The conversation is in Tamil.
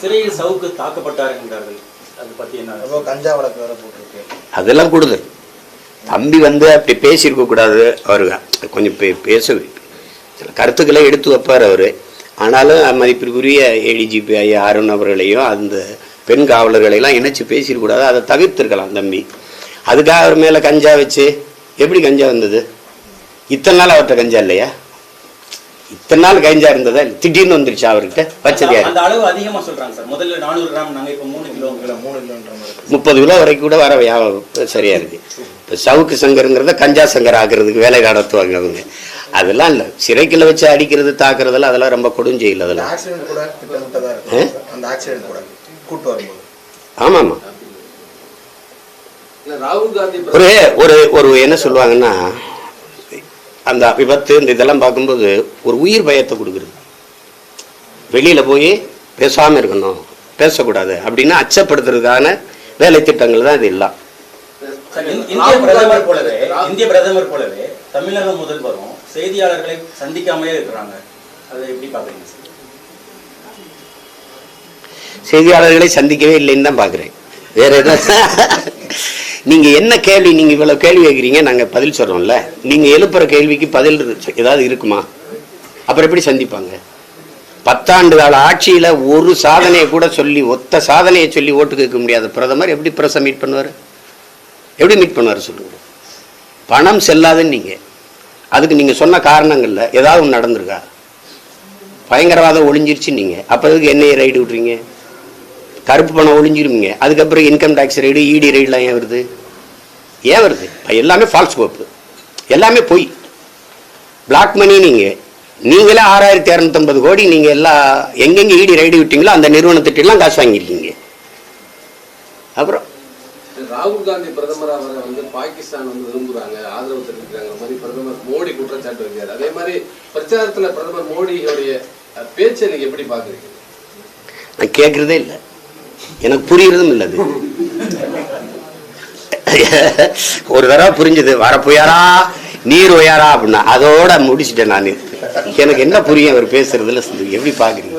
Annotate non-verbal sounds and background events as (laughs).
சிறையில் சவுக்கு தாக்கப்பட்டார் என்கிறார்கள் அது பத்தி என்ன? அப்போ கஞ்சா வழக்கு வேற போட்டிருக்கு. அதெல்லாம் கூடுதல். தம்பி வந்து அப்படி பேசியிருக்க கூடாது. அவர் கொஞ்சம் பே பேச. சில கருத்துக்களை எடுத்து வைப்பார் அவர். ஆனாலும் மதிப்பிற்குரிய ஏடிஜிபி ஐயா அருண் அவர்களையும் அந்த பெண் காவலர்களையெல்லாம் இணைச்சு பேசியிருக்கூடாது அதை தவிர்த்திருக்கலாம் தம்பி. அதுக்காக அவர் மேலே கஞ்சா வச்சு எப்படி கஞ்சா வந்தது? இத்தனை நாள் அவர்கிட்ட கஞ்சா இல்லையா? இத்தனை நாள் கஞ்சா இருந்ததா திடீர்னு வந்துருச்சா அவர்கிட்ட. வச்சது அந்த அளவு அதிகமா சொல்றாங்க சார். முதல்ல நானூறு கிராம் நாங்க இப்ப மூணு கிலோ மூணு கிலோன்ற. முப்பது கிலோ வரைக்கும் கூட வர வியா- சரியா இருக்கு. இப்போ சவுக்கு சங்கருங்கிறத கஞ்சா சங்கர் ஆக்குறதுக்கு வேலை நடத்துவாங்க அவங்க. அதெல்லாம் இல்லை. சிறைக்குள்ள வச்சு அடிக்கிறது தாக்குறதெல்லாம் அதெல்லாம் ரொம்ப கொடுஞ்செயல் அதெல்லாம். ராகுல் காந்தி ஒரு ஒரு ஒரு என்ன சொல்லுவாங்கன்னா அந்த விபத்து இந்த இதெல்லாம் பார்க்கும்போது ஒரு உயிர் பயத்தை கொடுக்குறது வெளியில போய் பேசாம இருக்கணும் பேசக்கூடாது அப்படின்னு அச்சப்படுத்துறதுக்கான வேலை திட்டங்கள் தான் இது எல்லாம். இந்திய பிரதமர் போலவே இந்திய பிரதமர் போலவே தமிழக முதல்வரும் செய்தியாளர்களை சந்திக்காமலே இருக்கிறாங்க. அதை எப்படி பாக்குறீங்க சார்? செய்தியாளர்களை சந்திக்கவே இல்லைன்னு தான் பார்க்குறேன். வேற எதாவது (laughs) நீங்க என்ன கேள்வி நீங்க இவ்வளவு கேள்வி கேட்குறீங்க நாங்க பதில் சொல்றோம்ல. நீங்க எழுப்புற கேள்விக்கு பதில் ஏதாவது இருக்குமா? அப்புறம் எப்படி சந்திப்பாங்க? பத்தாண்டு கால ஆட்சியில ஒரு சாதனையை கூட சொல்லி ஒத்த சாதனையை சொல்லி ஓட்டு கேட்க முடியாத பிரதமர் எப்படி பிரச மீட் பண்ணுவார்? எப்படி மீட் பண்ணுவார் சொல்லுங்க. பணம் செல்லாதுன்னு நீங்க. அதுக்கு நீங்க சொன்ன காரணங்கள்ல ஏதாவது ஒன்று நடந்திருக்கா? பயங்கரவாதம் ஒளிஞ்சிருச்சு நீங்க. அப்ப எதுக்கு என்ஐஏ ரைடு விட்றீங்க கருப்பு பணம் ஒளிஞ்சிருவீங்க அதுக்கப்புறம் இன்கம் டேக்ஸ் ரைடு இடி ரைடுலாம் ஏன் வருது? ஏன் வருது? எல்லாமே ஃபால்ஸ் கோப்பு எல்லாமே பொய். பிளாக் மணி நீங்க நீங்களே ஆறாயிரத்தி இரநூத்தம்பது கோடி நீங்க எல்லா எங்கெங்க இடி ரைடு விட்டீங்களோ அந்த நிறுவனத்திட்டெல்லாம் காசு வாங்கியிருக்கீங்க. அப்புறம்? ராகுல் காந்தி பிரதமர் அவரை வந்து பாகிஸ்தான் வந்து விரும்புறாங்க ஆதரவு தெரிவிக்கிறாங்க மாதிரி பிரதமர் மோடி குற்றச்சாட்டு வைக்கிறார். அதே மாதிரி பிரச்சாரத்துல பிரதமர் மோடியோடைய பேச்சை நீங்க எப்படி பாக்குறீங்க நான் கேட்குறதே இல்லை. எனக்கு புரியறதும் இல்லை அது. ஒரு தடவை புரிஞ்சது வர புயாரா நீர் உயாரா அப்படின்னா அதோட முடிச்சிட்டேன் நான். எனக்கு என்ன புரியும் அவர் பேசுறதுல எப்படி பாக்குறீங்க?